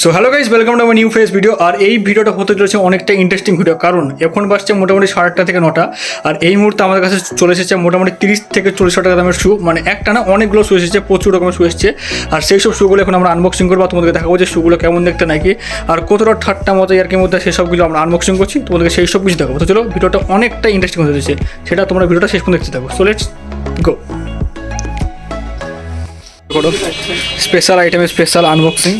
So hello guys welcome to আমার new face video আর এই ভিডিওটা হতে চলেছে অনেকটা ইন্টারেস্টিং ভিডিও কারণ এখন বাসছে মোটামুটি সাড়ে আটটা থেকে নটা। আর এই মুহূর্তে আমাদের কাছে চলে এসেছে মোটামুটি তিরিশ থেকে চল্লিশ টাকা দামের শু মানে একটা না অনেকগুলো শু এসেছে, প্রচুর রকমের শু এসেছে। আর সেই সব শুগুলো এখন আমরা আনবক্সিং করব। তোমাদেরকে দেখাবো যে শুগুলো কেমন দেখতে নাকি। আর কতটা ঠাট্টা মতো ইয়ার্কির মধ্যে সেসবগুলো আমরা আনবক্সিং করছি। তোমাদেরকে সেই সব কিছু দেখাবো। তো চলো ভিডিওটা অনেকটা ইন্টারেস্টিং হতে চলেছে। সেটা তোমরা ভিডিওটা শেষ পর্যন্ত দেখতে থাকো। সো লেটস গো করো স্পেশাল আইটেম স্পেশাল আনবক্সিং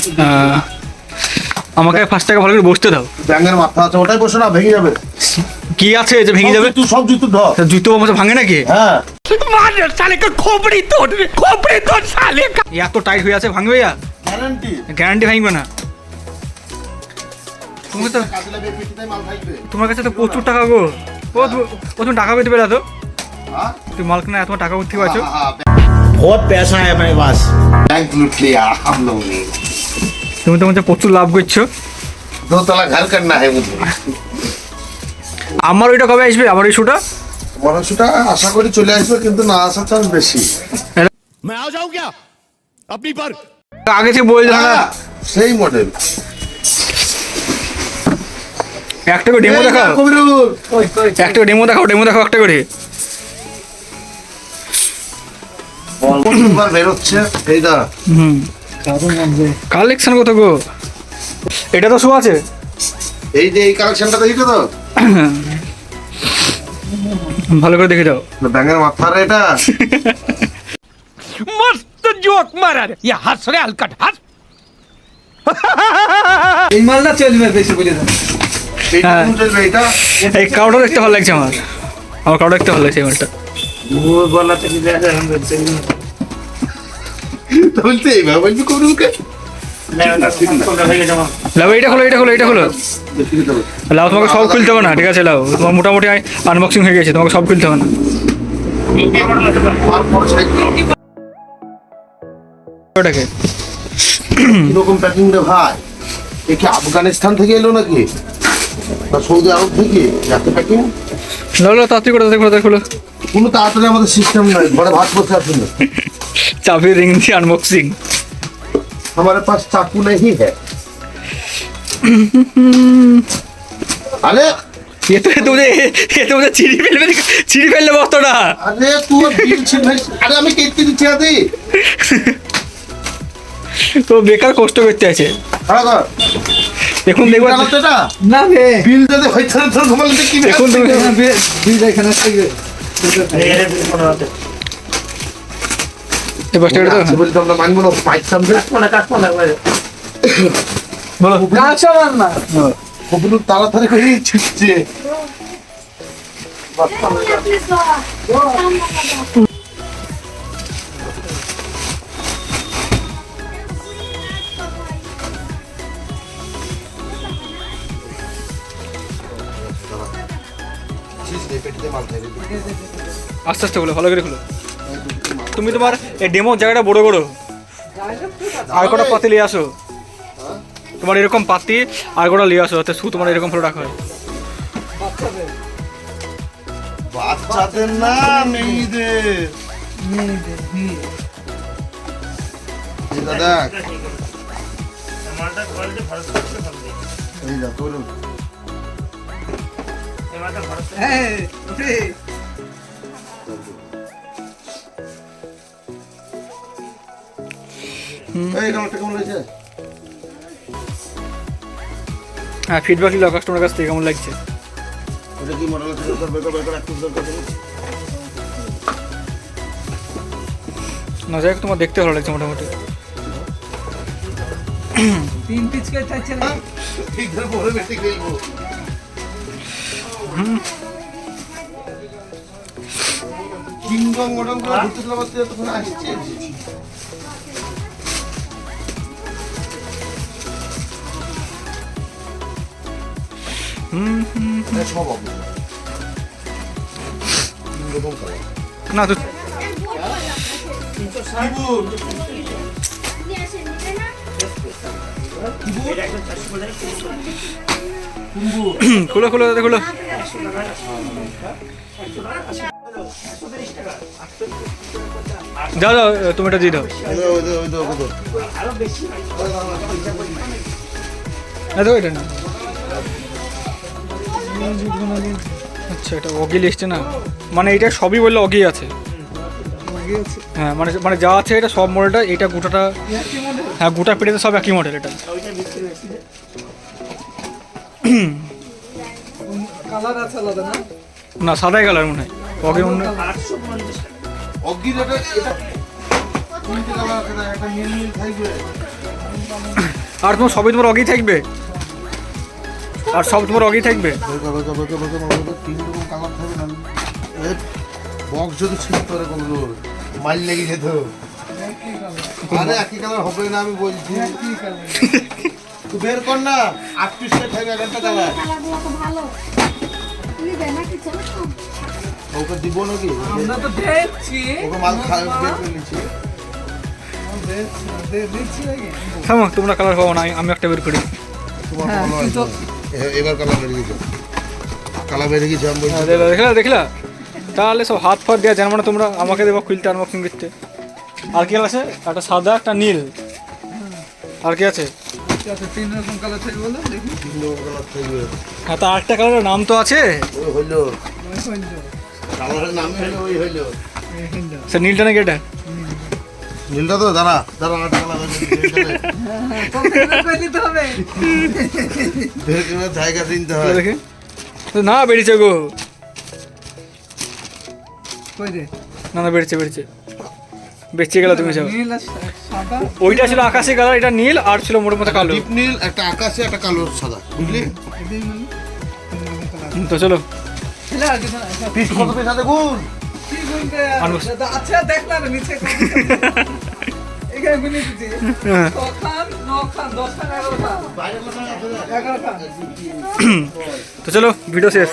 আমাকে ফার্স্ট টাকা ভালো করে বসতে দাও। ব্যাঙ্গের মাথা আছে ওটাই বসে না ভেঙে যাবে। কি আছে যে ভেঙে যাবে? তুই সব জুতো ধর। জুতো আমার ভাঙে নাকি? হ্যাঁ। মানের সালে কা খোপড়ি তোর খোপড়ি তোর সালে ইয়া এত টাইট হয়ে আছে ভাঙবে না গ্যারান্টি গ্যারান্টি ভাঙবে না। তুমি তো তোমার কাছে তো প্রচুর টাকা গো। প্রচুর হ্যাঁ। তুমি টাকা পেতে পেলা তো? হ্যাঁ। তুমি মাল কেনা এত টাকা উঠতে পারছ? হ্যাঁ, बहुत पैसा है अपने पास बैंक लूट लिया हम लोग ने তুমি তো মধ্যে প্রচুর লাভ করছো दो तला घर करना है मुझे আমার ওইটা কবে আসবে আমার ওই শুটা মানুষটা আশা করি চলে আসবে কিন্তু না আসার চান্স বেশি मैं आ जाऊं क्या अपनी पर আগে থেকে বলছিল না হ্যাঁ, সেই মডেল একটা করে ডেমো দেখাও কবিরুল একটা ডেমো দেখাও ডেমো দেখাও একটা করে কালেকশন কত গো? এটা তো শু আছে। এই যে এই কালেকশনটা দেখি তো ভালো করে দেখে যাও। ব্যাঙের মাথা রে এটা। মস্ত জোক মারার। ইয়া হাস রে হালকা হাস। এই মালটা চলবে বেশি বলে দাও। হ্যাঁ। এই কাউটা দেখতে ভালো লাগছে আমার। আমার কাউটা দেখতে ভালো লাগছে এই মালটা। থেকে দেখা বলতে এইভাবে লাও খোলো খোলো এইটা খোলো। লাও তোমাকে সব খুলতে হবে না ঠিক আছে লাও। তোমার মোটামুটি আনবক্সিং হয়ে গেছে তোমাকে সব খুলতে হবে না। ওটাকে। কীরকম প্যাকিং রে ভাই? এ কি আফগানিস্তান থেকে এলো নাকি? না সৌদি আরব থেকে? প্যাকিং লাও লাও তাড়াতাড়ি করে তাড়াতাড়ি করে কোনো তাড়াতাড়ি আমাদের সিস্টেম নাই ঘরে ভাত বসে আছে না চাবি রিং দিয়ে আনবক্সিং हमारे पास चाकू नहीं है अरे এ তো এ তো মুঝে এ তো মুঝে ছিঁড়ি ফেলবে ছিঁড়ি ফেললে বস্তটা अरे तू बिल छिल भाई अरे আমি কেটে দিচ্ছি আদি তো বেকার কষ্ট করতে আছে খাড়া কর এখন দেখবো জানো তো এটা না বে বিল যদি হইছে তো তোমার কি এখন তুমি না, বে- বিল এখানে থাকবে এই পাঁচটা করে আছে দাও বলতে আমরা মানবো না পাইতাম যে বলো। কাজ সমান না। কবিরুল তাড়াতাড়ি করে ছিটছে। আস্তে আস্তে খোলো ভালো করে খোলো। তুমি তোমার এই ডেমো জায়গাটা বড় করো আর কটা পাতি নিয়ে আসো তোমার এরকম পাতি আর কটা নিয়ে আসো যাতে শু তোমার এরকম প্রোডাক্ট হয় বাচ্চাদের না মেয়েদের এই দাদা এই যা তোর হ্যাঁ ওরে, এই কামটা কেমন লাগছে? হ্যাঁ ফিডব্যাক নিল কাস্টমার কাছ থেকে কেমন লাগছে? এটা কি মডেল আছে? তোর বেকার বেকার একটু দরকার না যাই তোমার দেখতে ভালো লাগছে মোটামুটি। তিন পিচ করে না? ঠিক ধরে পরে বেশি খেলব কিংকং মডেল করে ঘুরতে চলে হুম এটা সব হবে এরকম কালার না তো খুলো খুলো দাদা খুলো যাও যাও তুমি এটা দিয়ে দাও ওই দে, ওই দে, ওই দে, ওই দে। না তো এটা না আচ্ছা এটা অগি লিস্টে না? মানে এটা সবই বললে অগি আছে? হ্যাঁ মানে মানে যা আছে এটা সব মডেলটা এটা গোটাটা হ্যাঁ গোটা পেটেতে সব একই মডেল এটা। না? না সাদাই কালার মনে হয়। অগি অন্য আর তোমার সবই তোমার অগি থাকবে? আর সব তোমার অগি থাকবে? তিন রকম কালার না? বক্স যদি ছিঁড়তে পারে কোনো মাইল লেগে যেত। আরে একই কালার হবে না আমি বলছি। তুই বের কর না থাকবে কালার। ওকে দিব নাকি? আমরা তো দেখছি। ওকে মাল খা বের করে নিচ্ছি। থামো তোমরা কালার পাবো না আমি- আমি একটা বের করি। তোমার হ্যাঁ, এবার কালার বেরিয়ে গেছে। কালার বেরিয়ে গেছে আমি বলছি হ্যাঁ, দেখলা দেখলা দেখলা? তাহলে সব হাত ফাত দেওয়া জানো না তোমরা আমাকে দেবো খুলতে আনবক্সিং করতে। আর কি আছে? একটা সাদা একটা নীল। আর কি আছে? তিন রকম কালার থাকবে বলে দেখি। তিন রকম কালার থাকবে। হ্যাঁ তা আটটা কালারের নাম তো আছে। ওই হইল। ওই কালারের নাম হইল ওই হইল। সে নীলটা নাকি এটা? নীলটা তো দাঁড়া দাঁড়া জায়গা হয়। না বেরিয়েছে গো। না না বেরিয়েছে বেরিয়েছে। বেঁচে গেল তুমি সব। নীল আর সাদা? ওইটা ছিল আকাশি কালার এটা নীল আর ছিল মোটামুটি মতো কালো। নীল একটা আকাশে একটা কালো সাদা বুঝলি? মানে? তো চলো। পিস কত পিস আছে গুণ। আচ্ছা দেখ নিচে এখানে গুনে দিচ্ছি। ছখান নখান দশখান এগারো খান। এগারো খান। তো চলো ভিডিও শেষ।